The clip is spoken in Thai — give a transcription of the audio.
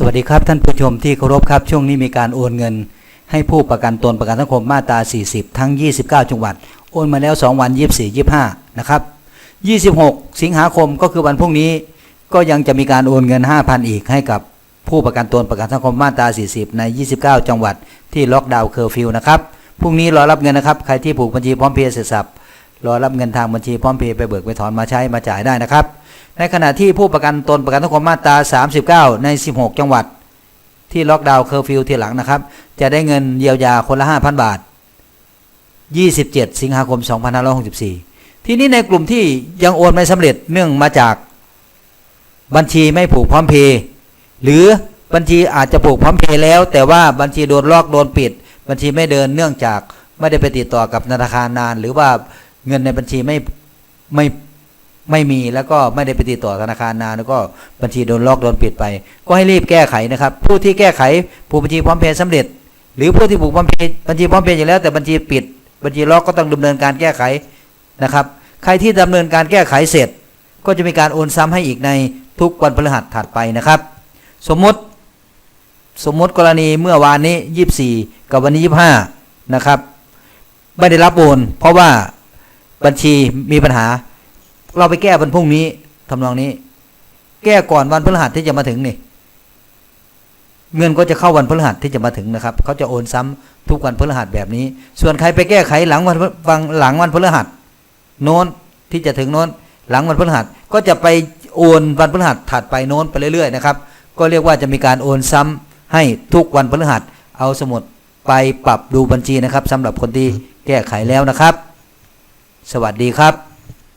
สวัสดีครับท่านผู้ชมที่เคารพครับช่วงนี้มีการโอนเงิน ให้ผู้ประกันตนประกันสังคมมาตรา 40 ทั้ง 29 จังหวัด โอนมาแล้ว 2 วัน 24 25 นะครับ 26 สิงหาคมก็คือวันพรุ่งนี้ก็ยังจะมีการโอนเงิน 5,000 อีกให้กับผู้ประกันตนประกันสังคมมาตรา 40 ใน 29 จังหวัด ที่ล็อกดาวน์เคอร์ฟิวนะครับพรุ่งนี้รอรับเงินนะครับใครที่ผูกบัญชีพร้อมเพย์เสร็จสับรอรับเงินทางบัญชีพร้อมเพย์ไปเบิกไปถอนมาใช้มาจ่ายได้นะครับ ในขณะที่ผู้ประกันตนประกันสังคมมาตรา 39 ใน 16 จังหวัด ที่ล็อกดาวน์เคอร์ฟิวทีหลังนะครับ จะได้เงินเยียวยาคนละ 5,000 บาท 27 สิงหาคม 2564 ทีนี้ในกลุ่มที่ยังโอนไม่สำเร็จเนื่องมาจากบัญชีไม่ผูกพร้อมเพย์หรือบัญชีอาจจะผูกพร้อมเพย์แล้ว แต่ว่าบัญชีโดนลอกโดนปิด บัญชีไม่เดินเนื่องจากไม่ได้ไปติดต่อกับธนาคารนาน หรือว่าเงินในบัญชีไม่ไม่ ไม่มีแล้วก็ไม่ได้ไปติดต่อธนาคารนานแล้วก็บัญชีโดนล็อกโดนปิดไป ก็ให้รีบแก้ไขนะครับ ผู้ที่แก้ไขผูกบัญชีพร้อมเพย์สำเร็จ หรือผู้ที่ผูกพร้อมเพย์บัญชีพร้อมเพย์อยู่แล้ว แต่บัญชีปิด บัญชีล็อกก็ต้องดำเนินการแก้ไขนะครับ ใครที่ดำเนินการแก้ไขเสร็จ ก็จะมีการโอนซ้ำให้อีกในทุกวันพฤหัสถัดไปนะครับ สมมติสมมติกรณีเมื่อวานนี้ 24 กับวันนี้ 25 นะครับ ไม่ได้รับโอนเพราะว่าบัญชีมีปัญหา เราไปแก้วันพรุ่งนี้ทำนองนี้ แก้ก่อนวันพฤหัสที่จะมาถึงนี่เงินก็จะเข้าวันพฤหัสที่จะมาถึงนะครับเขาจะโอนซ้ำทุกวันพฤหัสแบบนี้ ส่วนใครไปแก้ไขหลังวันฟังหลังวันพฤหัสโน้นที่จะถึงโน้น หลังวันพฤหัสก็จะไปโอนวันพฤหัสถัดไปโน้นไปเรื่อยๆนะครับ ก็เรียกว่าจะมีการโอนซ้ำให้ทุกวันพฤหัสเอาสมุดไปปรับดูบัญชีนะครับสำหรับคนที่แก้ไขแล้วนะครับ สวัสดีครับ